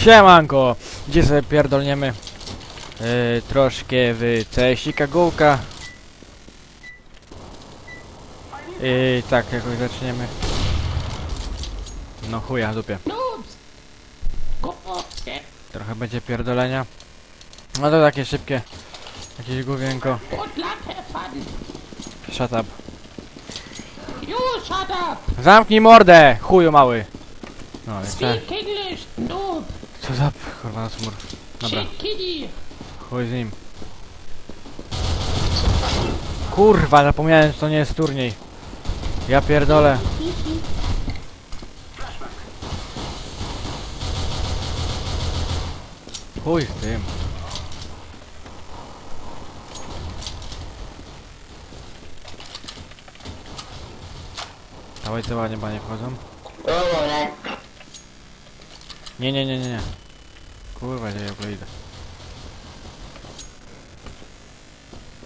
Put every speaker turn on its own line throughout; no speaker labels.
Siemanko! Gdzie sobie pierdolniemy yy, troszkę w CS-ika Gołka. I tak, jakoś zaczniemy. No chuja, dupie. Trochę będzie pierdolenia. No to takie szybkie. Jakieś główienko. Shut up. Zamknij mordę, chuju mały. No co?
Speak English, noob!
Co za kurwa na smur. Dobra, chuj z nim. Kurwa, zapomniałem, że to nie jest turniej. Ja pierdolę. Chuj z tym. Dawaj co ładnie panie wchodzą. Nie, nie, nie, nie, nie. Kurwa, gdzie ja w ogóle idę.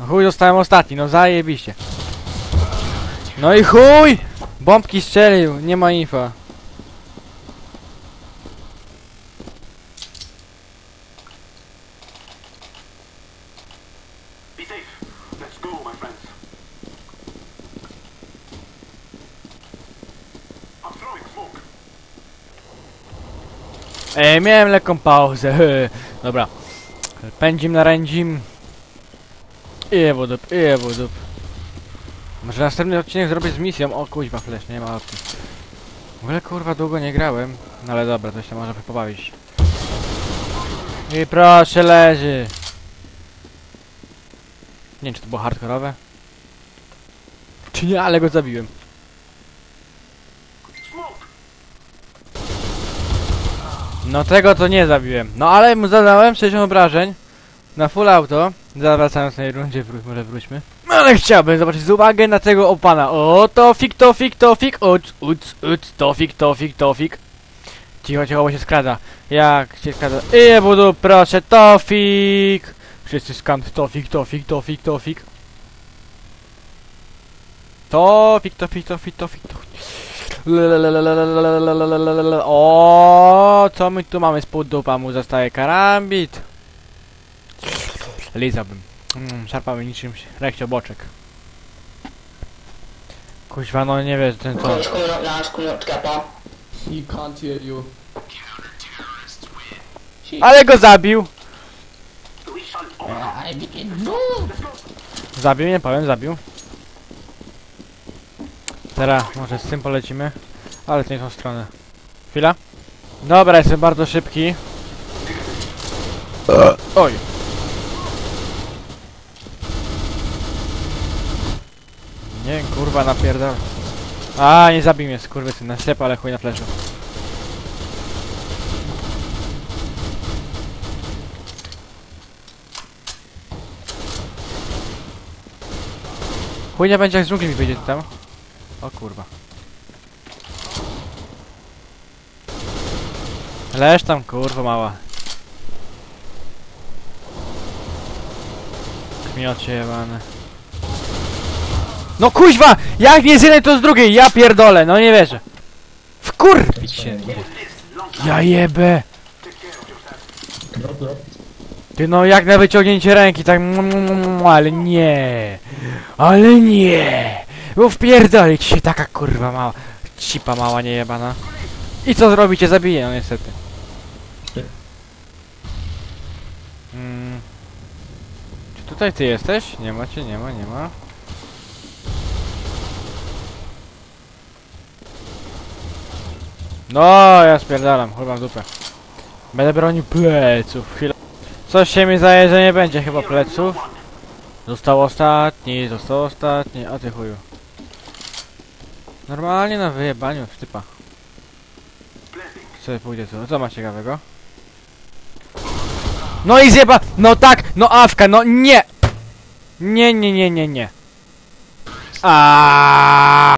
No chuj, zostałem ostatni, no zajebiście. No i chuj! Bombki strzelił, nie ma infa. E, miałem lekką pauzę. Dobra. Pędzim na rędzim. I wodup, i wodup. Może następny odcinek zrobię z misją. O kuźwa flash, nie ma opcji. W ogóle kurwa długo nie grałem. No ale dobra, to się może pobawić. I proszę leży. Nie wiem czy to było hardkorowe. Czy nie, ale go zabiłem. No tego to nie zabiłem. No ale mu zadałem 60 obrażeń. Na full auto. Zawracając tej rundzie, wró może wróćmy. Ale chciałbym zobaczyć z uwagę na tego opana. O, tofik, tofik, tofik, uc, uc, uc, tofik, tofik, tofik. Cicho, cicho, bo się skrada. Jak się skrada? I budu, proszę, tofik. Wszyscy skant, tofik, tofik, tofik, tofik. Tofik, tofik, tofik, tofik, tofik. O, co my tu mamy? Spód dupa mu zostaje karambit. Lizałbym. Szarpamy niczym rekcie boczek. Kuźwa, no nie wiesz, ten co...
He can't hear you.
Ale go zabił! Zabił, nie powiem, zabił. Teraz może z tym polecimy. Ale to nie tą stronę. Chwila. Dobra, jestem bardzo szybki. Oj. Nie, kurwa, napierdol. A, nie zabij mnie, skurwysyn, na ślepo, ale chuj na fleszu. Chuj nie będzie jak z dżungli mi wyjdzie tam. O kurwa. Leż tam kurwa mała. Kmiocie jebane. No kuźwa! Jak nie z jednej to z drugiej! Ja pierdolę, no nie wierzę. Wkurwić się. Ja jebę. Ty no jak na wyciągnięcie ręki, tak ale nie. Ale nie. Bo wpierdolić się taka kurwa mała. Cipa mała niejebana. I co zrobicie? Zabiję, no niestety. Mm. Czy tutaj ty jesteś? Nie ma cię, nie ma, nie ma. No, ja spierdalam, chowam dupę. Będę bronił pleców. Chwila. Coś się mi zdaje, że nie będzie chyba pleców. Został ostatni, został ostatni, a ty chuju. Normalnie na wyjebaniu, typa. Co pójdzie tu? Co ma ciekawego? No i zjeba! No tak! No awka, no nie! Nie, nie, nie, nie, nie. Aaaa!